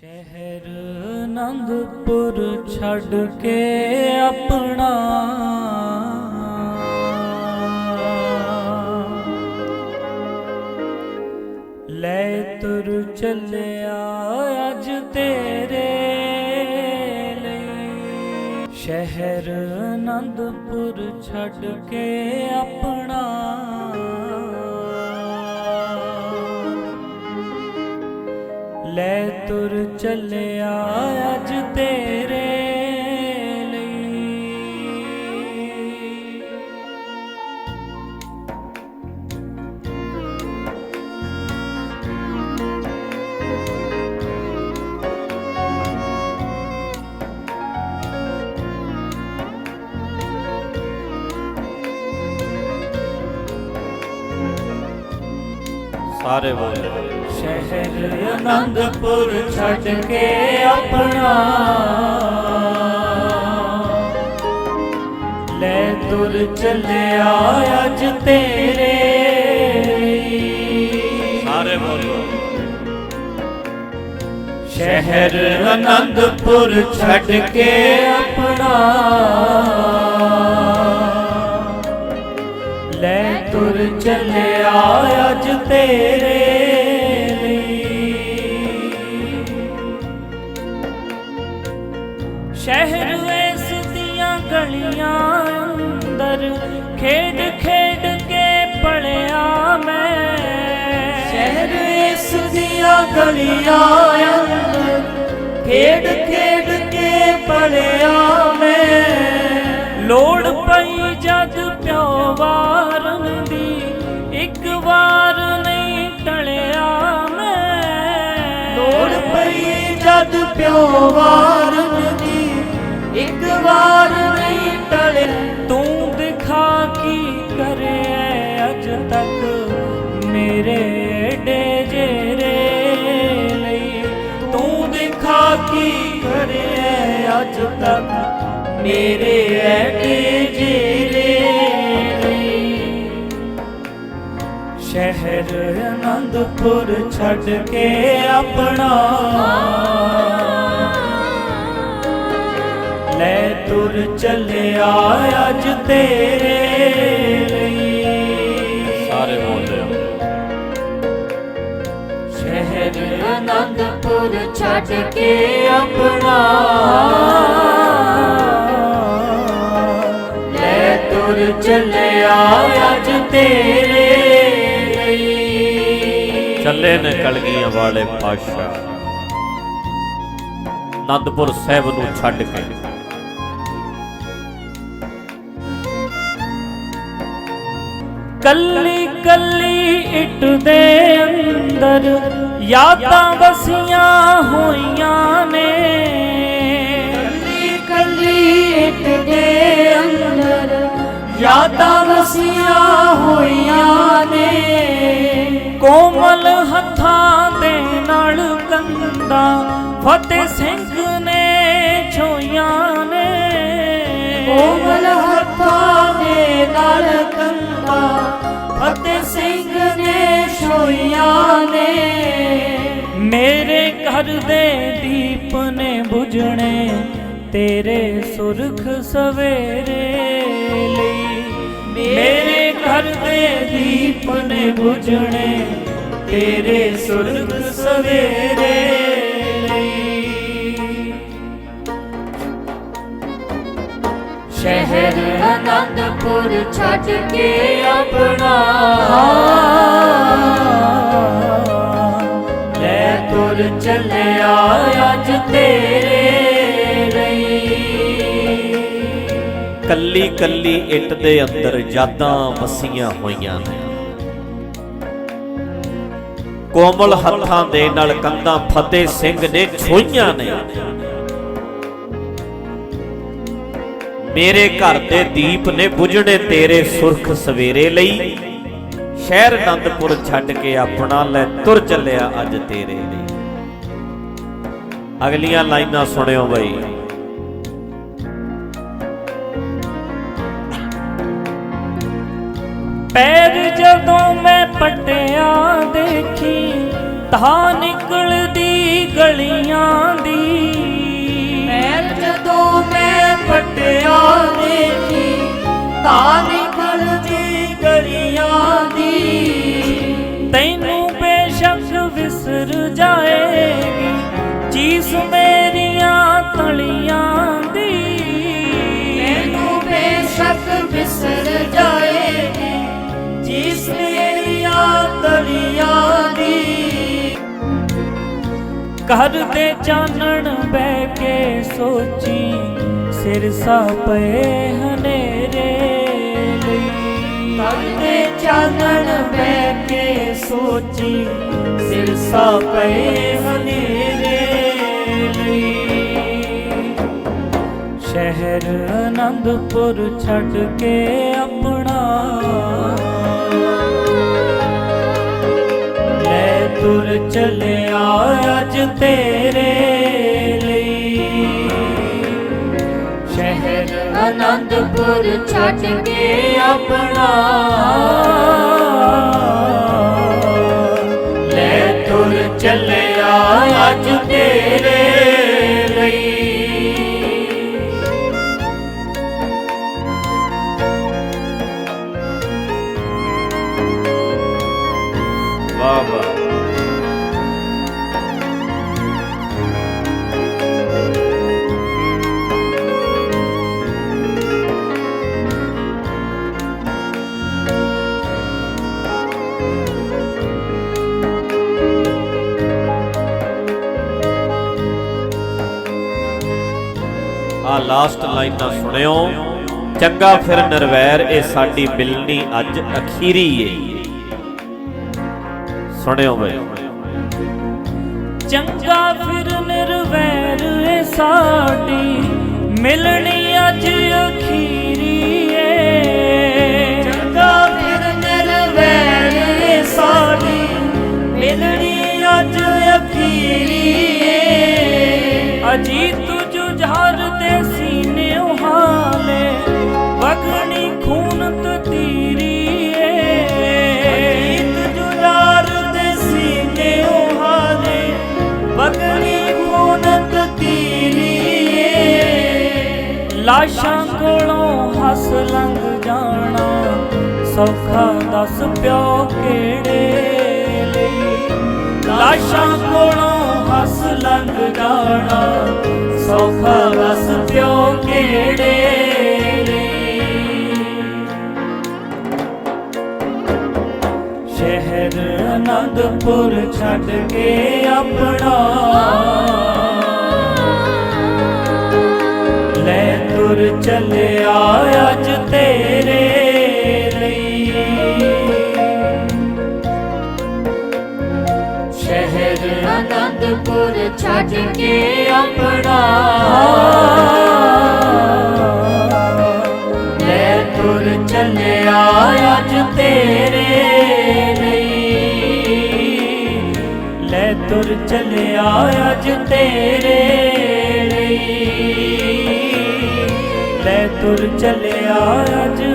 ਸ਼ਹਿਰ ਆਨੰਦਪੁਰ ਛੱਡ ਕੇ ਆਪਣਾ। ਲੈ ਤੁਰ ਚੱਲਿਆ ਅੱਜ ਤੇਰੇ ਲਈ। ਸ਼ਹਿਰ ਆਨੰਦਪੁਰ ਛੱਡ ਕੇ ਆਪਣਾ। ਚੱਲਿਆ ਅੱਜ ਤੇਰੇ ਸਾਰੇ ਬੋਲੇ। ਸ਼ਹਿਰ ਆਨੰਦਪੁਰ ਛੱਡ ਕੇ ਆਪਣਾ। ਲੈ ਤੁਰ ਚੱਲਿਆ ਅੱਜ ਤੇਰੇ। ਸਾਰੇ ਬੋਲੇ। ਸ਼ਹਿਰ ਆਨੰਦਪੁਰ ਛੱਡ ਕੇ ਆਪਣਾ। ਲੈ ਤੁਰ ਚੱਲਿਆ ਅੱਜ ਤੇਰੇ। ਖੇਡ ਖੇਡ ਕੇ ਪੜਿਆ ਮੈਂ। ਸ਼ਹਿਰ ਇਸ ਦੀਆਂ ਗਲੀਆਂ ਅੰਦਰ ਖੇਡ ਖੇਡ ਕੇ ਪੜਿਆ ਮੈਂ। ਲੋੜ ਪਈ ਜਦ ਪਿਓ ਵਾਰਨ ਦੀ ਇੱਕ ਵਾਰ ਨਹੀਂ ਟਲਿਆ ਮੈਂ। ਲੋੜ ਪਈ ਜਦ ਪਿਓ ਵਾਰਨ ਦੀ ਇੱਕ ਵਾਰ ਨਹੀਂ ਟਲੇ ਅੱਜ ਤੱਕ ਮੇਰੇ ਏਡੇ ਜੇਰੇ ਸ਼ਹਿਰ ਅਨੰਦਪੁਰ ਛੱਡ ਕੇ ਆਪਣਾ। ਲੈ ਤੁਰ ਚੱਲਿਆ ਅੱਜ ਤੇਰੇ। ਆਨੰਦਪੁਰ ਛੱਡ ਕੇ ਆਪਣਾ। ਲੈ ਤੁਰ ਚੱਲਿਆ ਅੱਜ ਤੇਰੇ ਲਈ। ਚੱਲੇ ਨੇ ਕਲਗੀਆਂ ਵਾਲੇ ਪਾਸ਼ਾ ਅਨੰਦਪੁਰ ਸਾਹਿਬ ਨੂੰ ਛੱਡ ਕੇ। ਕੱਲੀ ਕੱਲੀ ਇੱਟ ਦੇ ਅੰਦਰ ਯਾਦਾਂ ਵਸੀਆਂ ਹੋਈਆਂ ਨੇ। ਕੱਲੀ ਕੱਲੀ ਇੱਟ ਦੇ ਅੰਦਰ ਯਾਦਾਂ ਵਸੀਆਂ ਹੋਈਆਂ ਨੇ। ਕੋਮਲ ਹੱਥਾਂ ਦੇ ਨਾਲ ਕੰਦਾ ਫਤਿਹ ਸਿੰਘ ਨੇ ਛੋਈਆਂ ਦੇ ਕੰਦਾ ਫਤਿਹ ਸਿੰਘ ਨੇ ਛੋਈਆਂ ਨੇ। ਮੇਰੇ ਘਰ ਦੇ ਦੀਪ ਨੇ ਬੁਝਣੇ, ਤੇਰੇ ਸੁਰਖ ਸਵੇਰੇ ਲਈ। ਮੇਰੇ ਘਰ ਦੇ ਦੀਪ ਨੇ ਬੁਝਣੇ, ਤੇਰੇ ਸੁਰਖ ਸਵੇਰੇ ਸ਼ਹਿਰ ਆਨੰਦਪੁਰ ਛੱਡ ਕੇ ਆਪਣਾ। ਲੈ ਤੁਰ ਚੱਲਿਆ ਅੱਜ ਤੇਰੇ ਲਈ। ਕੱਲੀ ਕੱਲੀ ਇੱਟ ਦੇ ਅੰਦਰ ਯਾਦਾਂ ਵਸੀਆਂ ਹੋਈਆਂ ਨੇ। ਕੋਮਲ ਹੱਥਾਂ ਦੇ ਨਾਲ ਕੰਧਾਂ ਫਤਿਹ ਸਿੰਘ ਨੇ ਛੋਈਆਂ ਨੇ। ਮੇਰੇ ਘਰ ਦੇ ਦੀਪ ਨੇ ਬੁਝਣੇ ਤੇਰੇ ਸੁਰਖ ਸਵੇਰੇ ਲਈ। ਸ਼ਹਿਰ ਆਨੰਦਪੁਰ ਛੱਡ ਕੇ ਆਪਣਾ ਲੈ ਤੁਰ ਚੱਲਿਆ ਅੱਜ ਤੇਰੇ ਲਈ। ਅਗਲੀਆਂ ਲਾਈਨਾਂ ਸੁਣਿਓ ਬਈ। ਪੈਰ ਜਦੋਂ ਮੈਂ ਪਟਿਆ ਦੇਖੀ, ਤਾਂ ਨਿਕਲਦੀ ਗਲੀਆਂ ਘਰ ਦੇ ਚਾਨਣ ਬਹਿ ਕੇ ਸੋਚੀ, ਸਿਰ ਸਾ ਪਏ ਹਨੇਰੇ ਲਈ। ਘਰ ਦੇ ਚਾਨਣ ਬਹਿ ਕੇ ਸੋਚੀ, ਸਿਰ ਸਾ ਪਏ ਹਨੇਰੇ ਲਈ। ਸ਼ਹਿਰ ਆਨੰਦਪੁਰ ਛੱਡ ਕੇ ਆਪਣਾ ਤੁਰ ਚਲਿਆ ਅੱਜ ਤੇਰੇ ਲਈ। ਸ਼ਹਿਰ ਅਨੰਦਪੁਰ ਛੱਡ ਕੇ ਆਪਣਾ ਲੈ ਤੁਰ ਚੱਲਿਆ ਅੱਜ ਤੇਰੇ ਲਾਸਟ ਲਾਈਨਾਂ ਸੁਣਿਓ। ਚੰਗਾ ਫਿਰ ਨਰਵੈਰ, ਇਹ ਸਾਡੀ ਮਿਲਣੀ ਅੱਜ ਅਖੀਰੀ ਏ। ਸੁਣਿਓ ਬਈ। ਚੰਗਾ ਫਿਰ ਨਿਰਵੈਰ ਏ ਸਾਡੀ ਮਿਲਣੀ ਅੱਜ ਅਖੀਰੀ ਏ। ਚੰਗਾ ਫਿਰ ਨਿਰਵੈਰ ਏ ਸਾਡੀ ਮਿਲਣੀ ਅੱਜ ਅਖੀਰੀ ਏ। ਅਜੀਤ ਲਾਸ਼ਾਂ ਕੋਲੋਂ ਹੱਸ ਲੰਘ ਜਾਣਾ। ਸੌਖਾ ਦੱਸ ਪਿਓ ਕਿਹੜੇ ਲਈ? ਲਾਸ਼ਾਂ ਕੋਲੋਂ ਹੱਸ ਲੰਘ ਜਾਣਾ। ਸੌਖਾ ਦੱਸ ਪਿਓ ਕਿਹੜੇ ਸ਼ਹਿਰ ਅਨੰਦਪੁਰ ਛੱਡ ਕੇ ਆਪਣਾ ਚੱਲਿਆ ਅੱਜ ਤੇਰੇ ਲਈ। ਸ਼ਹਿਰ ਅਨੰਦਪੁਰ ਛੱਡ ਕੇ ਆਪਣਾ। ਲੈ ਤੁਰ ਚੱਲਿਆ ਅੱਜ ਤੇਰੇ ਲਈ। ਲੈ ਤੁਰ ਚੱਲਿਆ ਅੱਜ ਤੇਰੇ ਲੈ ਤੁਰ ਚੱਲਿਆ ਅੱਜ।